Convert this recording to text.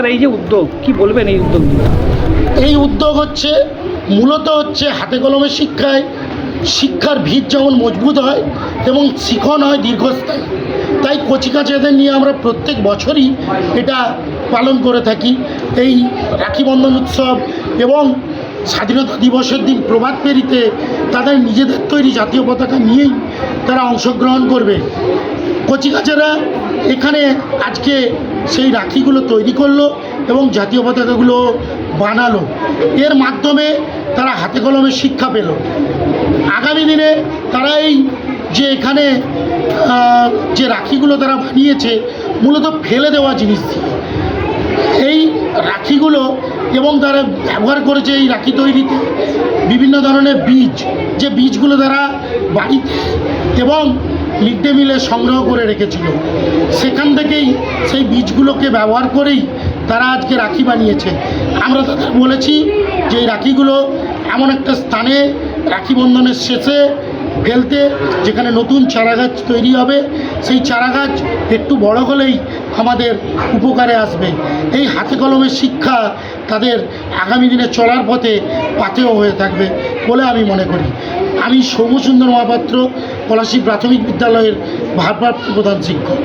এই যে উদ্যোগ, কি বলবেন এই উদ্যোগ এই উদ্যোগ হচ্ছে, মূলত হচ্ছে হাতে কলমে শিক্ষায়। শিক্ষার ভিত যেমন মজবুত হয় এবং শিখন হয় দীর্ঘস্থায়ী। তাই কচিকাচাদের নিয়ে আমরা প্রত্যেক বছরই এটা পালন করে থাকি। এই রাখি বন্ধন উৎসব এবং স্বাধীনতা দিবসের দিন প্রভাত পেরিতে তাদের নিজেদের তৈরি জাতীয় পতাকা নিয়েই তারা অংশগ্রহণ করবে। কচিকাচারা এখানে আজকে সেই রাখিগুলো তৈরি করল এবং জাতীয় পতাকাগুলো বানালো। এর মাধ্যমে তারা হাতে কলমে শিক্ষা পেল। আগামী দিনে তারা এই যে এখানে যে রাখিগুলো তারা বানিয়েছে, মূলত ফেলে দেওয়া জিনিস এই রাখিগুলো এবং তারা ব্যবহার করেছে এই রাখি তৈরিতে বিভিন্ন ধরনের বীজ, যে বীজগুলো তারা বাড়িতে এবং মিড ডে মিলে সংগ্রহ করে রেখেছিল। সেখান থেকেই সেই বীজগুলোকে ব্যবহার করেই তারা আজকে রাখি বানিয়েছে। আমরা তাদের বলেছি যে এই রাখিগুলো এমন একটা স্থানে রাখি বন্ধনের শেষে ফেলতে যেখানে নতুন চারা গাছ তৈরি হবে, সেই চারা গাছ একটু বড় হলেই আমাদের উপকারে আসবে। এই হাতে কলমের শিক্ষা তাদের আগামী দিনে চলার পথে পাথেও হয়ে থাকবে বলে আমি মনে করি। আমি সৌমসুন্দর মহাপাত্র পলাশী প্রাথমিক বিদ্যালয়ের ভারপ্রাপ্ত প্রধান শিক্ষক।